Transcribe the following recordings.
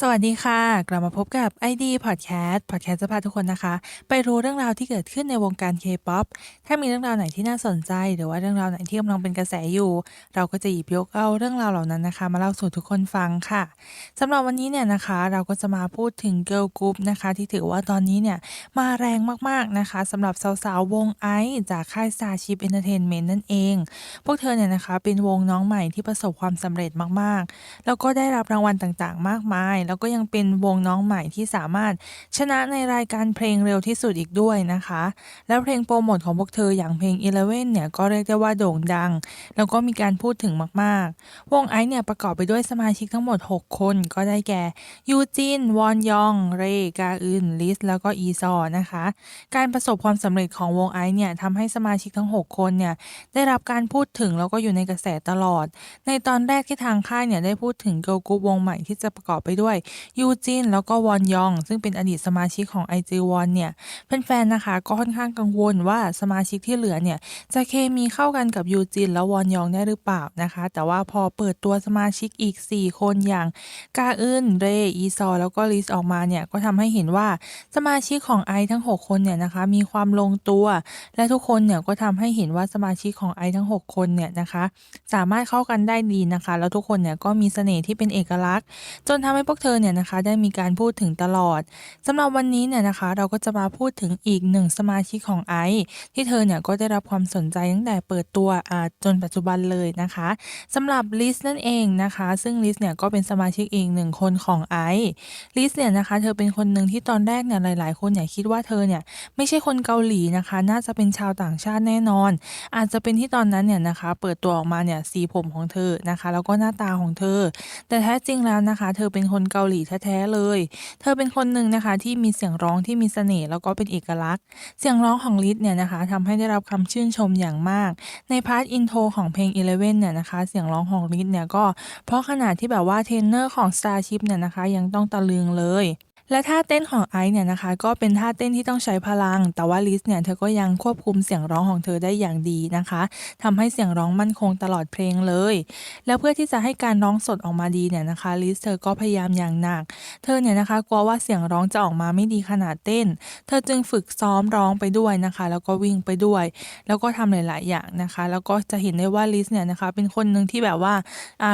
สวัสดีค่ะ กลับมาพบกับ ID Podcast Podcast จะพาทุกคนนะคะ ไปรู้เรื่องราวที่เกิดขึ้นในวงการ K-POP ถ้ามีเรื่องราวไหนที่น่าสนใจ หรือว่าเรื่องราวไหนที่กำลังเป็นกระแสอยู่ เราก็จะหยิบยกเอาเรื่องราวเหล่านั้นนะคะ มาเล่าสู่ทุกคนฟังค่ะสำหรับวันนี้เนี่ยนะคะ เราก็จะมาพูดถึง Girl Group นะคะ ที่ถือว่าตอนนี้เนี่ยมาแรงมากๆนะคะสำหรับสาวๆวงไอจากค่าย Starship Entertainment นั่นเอง พวกเธอเนี่ยนะคะเป็นวงน้องใหม่ที่ประสบความสำเร็จมากๆ แล้วก็ได้รับรางวัลต่างๆ มากมายแล้วก็ยังเป็นวงน้องใหม่ที่สามารถชนะในรายการเพลงเร็วที่สุดอีกด้วยนะคะ แล้วเพลงโปรโมทของพวกเธออย่างเพลง Eleven เนี่ยก็เรียกได้ว่าโด่งดัง แล้วก็มีการพูดถึงมากๆ วงไอซ์เนี่ยประกอบไปด้วยสมาชิกทั้งหมด 6 คนก็ได้แก่ยูจินวอนยองเรกาอึนลิสแล้วก็อีซอนะคะ การประสบความสำเร็จของวงไอซ์เนี่ยทำให้สมาชิกทั้ง 6 คนเนี่ยได้รับการพูดถึงแล้วก็อยู่ในกระแสตลอด ในตอนแรกที่ทางค่ายเนี่ยได้พูดถึงเกิร์ลกรุ๊ปวงใหม่ที่จะประกอบไปด้วยยูจินแล้วก็วอนยอง ซึ่งเป็นอดีตสมาชิกของไอจีวอนเนี่ยแฟนๆนะคะก็ค่อนข้างกังวลว่าสมาชิกที่เหลือเนี่ยจะเคมีเข้ากันกับยูจินแล้ววอนยองได้หรือเปล่านะคะ แต่ว่าพอเปิดตัวสมาชิกอีก 4 คนอย่างกาอึนเรอีซอ แล้วก็ลิสออกมาเนี่ยก็ทำให้เห็นว่าสมาชิกของไอทั้ง 6 คนเนี่ยนะคะมีความลงตัว และทุกคนเนี่ยก็ทำให้เห็นว่าสมาชิกของไอทั้ง 6 คนเนี่ยนะคะ สามารถเข้ากันได้ดีนะคะ แล้วทุกคนเนี่ยก็มีเสน่ห์ที่เป็นเอกลักษณ์ จนทำให้พวกเธอเนี่ยนะคะได้มีการพูดถึงตลอดสำหรับวันนี้เนี่ยนะคะ เราก็จะมาพูดถึงอีกหนึ่งสมาชิกของไอซ์ที่เธอเนี่ยก็ได้รับความสนใจตั้งแต่เปิดตัวจนปัจจุบันเลยนะคะสำหรับลิสนั่นเองนะคะ ซึ่งลิสเนี่ยก็เป็นสมาชิกอีกหนึ่งคนของไอซ์ลิสเนี่ยนะคะเธอเป็นคนหนึ่งที่ตอนแรกเนี่ยหลาย ๆ คนเนี่ยคิดว่าเธอเนี่ยไม่ใช่คนเกาหลีนะคะ น่าจะเป็นชาวต่างชาติแน่นอน อาจจะเป็นที่ตอนนั้นเนี่ยนะคะ เปิดตัวออกมาเนี่ยสีผมของเธอนะคะ แล้วก็หน้าตาของเธอ แต่แท้จริงแล้วนะคะ เธอเป็นคนเกาหลีแท้ๆเลย เธอเป็นคนหนึ่งนะคะที่มีเสียงร้องที่มีเสน่ห์แล้วก็เป็นเอกลักษณ์ เสียงร้องของลิศเนี่ยนะคะทำให้ได้รับคำชื่นชมอย่างมาก ในพาร์ทอินโทรของเพลง Eleven เนี่ยนะคะ เสียงร้องของลิศเนี่ยก็เพราะขนาดที่แบบว่าเทนเนอร์ของ Starship เนี่ยนะคะยังต้องตะลึงเลย และท่าเต้นของไอซ์เนี่ยนะคะ ก็เป็นท่าเต้นที่ต้องใช้พลัง แต่ว่าลิสเนี่ยเธอก็ยังควบคุมเสียงร้องของเธอได้อย่างดีนะคะทำให้เสียงร้องมั่นคงตลอดเพลงเลย แล้วเพื่อที่จะให้การร้องสดออกมาดีเนี่ยนะคะลิสเธอก็พยายามอย่างหนัก เธอเนี่ยนะคะกลัวว่าเสียงร้องจะออกมาไม่ดีขนาดเต้น เธอจึงฝึกซ้อมร้องไปด้วยนะคะ แล้วก็วิ่งไปด้วย แล้วก็ทำหลาย ๆ อย่างนะคะ แล้วก็จะเห็นได้ว่าลิสเนี่ยนะคะเป็นคนหนึ่งที่แบบว่า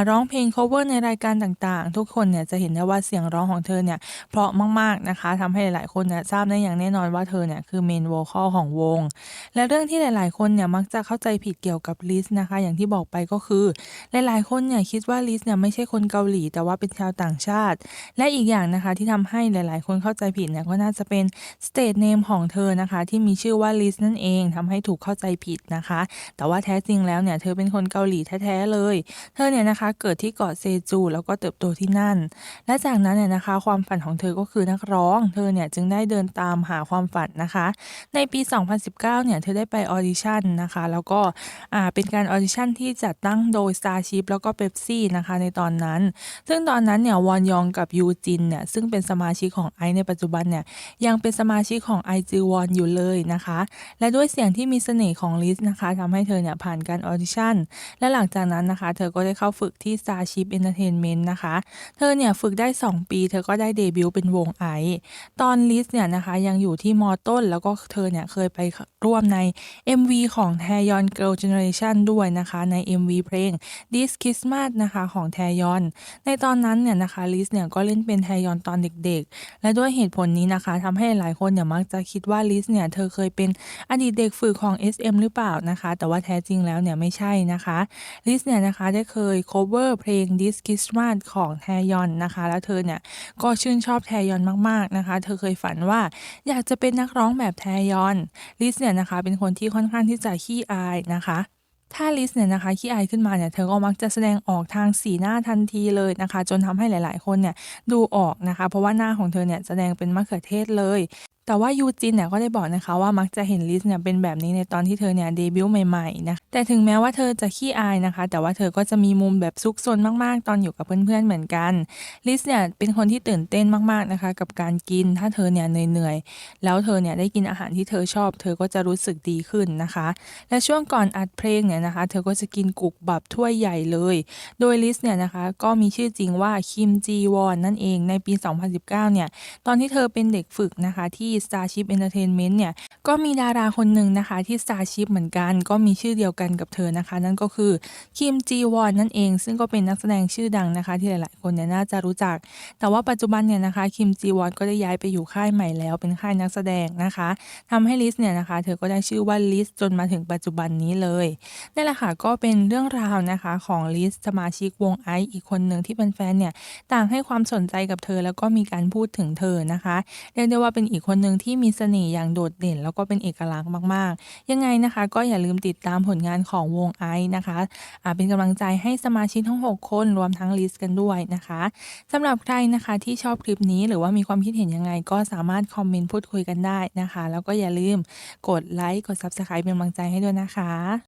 ร้องเพลง cover ในรายการต่าง ๆ ทุกคนเนี่ยจะเห็นได้ว่าเสียงร้องของเธอเนี่ยเพราะมาก ๆ นะคะทำให้หลาย ๆ คนเนี่ยทราบได้อย่างแน่นอนว่าเธอเนี่ยคือเมนโวคอลของวง และเรื่องที่หลาย ๆ คนเนี่ยมักจะเข้าใจผิดเกี่ยวกับลิสนะคะ อย่างที่บอกไปก็คือหลาย ๆ คนเนี่ยคิดว่าลิสเนี่ยไม่ใช่คนเกาหลี แต่ว่าเป็นชาวต่างชาติ และอีกอย่างนะคะที่ทำให้หลาย ๆ คนเข้าใจผิดเนี่ยก็น่าจะเป็นสเตทเนมของเธอนะคะ ที่มีชื่อว่าลิสนั่นเองทำให้ถูกเข้าใจผิดนะคะ แต่ว่าแท้จริงแล้วเนี่ยเธอเป็นคนเกาหลีแท้ ๆ เลย เธอเนี่ยนะคะเกิดที่เกาะเซจู แล้วก็เติบโตที่นั่น และจากนั้นเนี่ยนะคะ ความฝันของเธอก็คือนักร้อง เธอเนี่ยจึงได้เดินตามหาความฝันนะคะ ในปี 2019 เนี่ยเธอได้ไปออดิชั่นนะคะ แล้วก็อ่าเป็นการออดิชั่นที่จัดตั้งโดย Starship แล้วก็เ e ปซี่นะคะในตอนนั้น ซึ่งตอนนั้นเนี่ยวอนยองกับยูจินเนี่ยซึ่งเป็นสมาชิกของไอในปัจจุบันเนี่ยยังเป็นสมาชิกของไอจีวอนอยู่เลยนะคะ และด้วยเสียงที่มีเสน่ห์ของลิสนะคะทำให้เธอเนี่ยผ่านการออดิชั่นและหลังจากนั้นนะคะ เธอก็ได้เข้าฝึกที่ Starship Entertainment นะคะ เธอเนี่ยฝึกได้ 2 ปี เธอก็ได้เดบิวต์เป็นวงไอตอนลิสเนี่ยนะคะยังอยู่ที่มอต้น แล้วก็เธอเนี่ยเคยไปร่วมใน MV ของแทยอน Girl Generation ด้วยนะคะใน MV เพลง This Christmas นะคะของแทยอน ในตอนนั้นเนี่ยนะคะลิสเนี่ยก็เล่นเป็นแทยอนตอนเด็กๆ และด้วยเหตุผลนี้นะคะทำให้หลายคนเนี่ยมักจะคิดว่าลิสเนี่ยเธอเคยเป็นอดีตเด็กฝึกของ SM หรือเปล่านะคะ แต่ว่าแท้จริงแล้วเนี่ยไม่ใช่นะคะลิสเนี่ยนะคะได้เคย cover เพลง This Christmas ของแทยอนนะคะ แล้วเธอเนี่ยก็ชื่นชอบแทยอนมากๆนะคะ เธอเคยฝันว่าอยากจะเป็นนักร้องแบบแทยอน ลิสเนี่ยนะคะ เป็นคนที่ค่อนข้างที่จะขี้อายนะคะถ้าลิสเนี่ยนะคะขี้อายขึ้นมาเนี่ยเธอก็มักจะแสดงออกทางสีหน้าทันทีเลยนะคะ จนทำให้หลาย ๆ คนเนี่ยดูออกนะคะ เพราะว่าหน้าของเธอเนี่ยแสดงเป็นมะเขือเทศเลย แต่ว่ายูจินเนี่ยก็ได้บอกนะคะว่ามักจะเห็นลิสเนี่ยเป็นแบบนี้ในตอนที่เธอเนี่ยเดบิวต์ใหม่ๆนะแต่ถึงแม้ว่าเธอจะขี้อายนะคะ แต่ว่าเธอก็จะมีมุมแบบซุกซนมากๆ ตอนอยู่กับเพื่อนๆเหมือนกันลิสเนี่ยเป็นคนที่ตื่นเต้นมากๆนะคะ กับการกินถ้าเธอเนี่ยเหนื่อยๆแล้วเธอเนี่ยได้กินอาหารที่เธอชอบ เธอก็จะรู้สึกดีขึ้นนะคะ และช่วงก่อนอัดเพลงเนี่ยนะคะ เธอก็จะกินกุกบับถ้วยใหญ่เลย โดยลิสเนี่ยนะคะก็มีชื่อจริงว่าคิมจีวอนนั่นเองในปี 2019 เนี่ยตอนที่เธอเป็นเด็กฝึกนะคะที่ Starship Entertainment เนี่ยก็มีดาราคนหนึ่งนะคะที่ Starship เหมือนกัน ก็มีชื่อเดียวกันกับเธอนะคะ นั่นก็คือคิมจีวอนนั่นเอง ซึ่งก็เป็นนักแสดงชื่อดังนะคะ ที่หลาย ๆ คนเนี่ยน่าจะรู้จัก แต่ว่าปัจจุบันเนี่ยนะคะคิมจีวอนก็ได้ย้ายไปอยู่ค่ายใหม่แล้วเป็นค่ายนักแสดงนะคะทำให้ลิสเนี่ยนะคะ เธอก็ได้ชื่อว่าลิสจนมาถึงปัจจุบันนี้เลยนี่แหละค่ะก็เป็นเรื่องราวนะคะของลิสสมาชิกวงไอซ์อีกคนหนึ่งที่เป็นแฟนเนี่ยต่างให้ความสนใจกับเธอแล้วก็มีการพูดถึงเธอนะคะเรียกได้ว่าเป็นอีกคนหนึ่งที่มีเสน่ห์อย่างโดดเด่น แล้วก็เป็นเอกลักษณ์มากๆ ยังไงนะคะ ก็อย่าลืมติดตามผลงานของวงไอซ์นะคะอาเป็นกำลังใจให้สมาชิกทั้ง 6 คนรวมทั้งลิสกันด้วยนะคะสำหรับใครนะคะที่ชอบคลิปนี้หรือว่ามีความคิดเห็นยังไง ก็สามารถคอมเมนต์พูดคุยกันได้นะคะ แล้วก็อย่าลืมกดไลค์กด Subscribe เป็นกำลังใจให้ด้วยนะคะ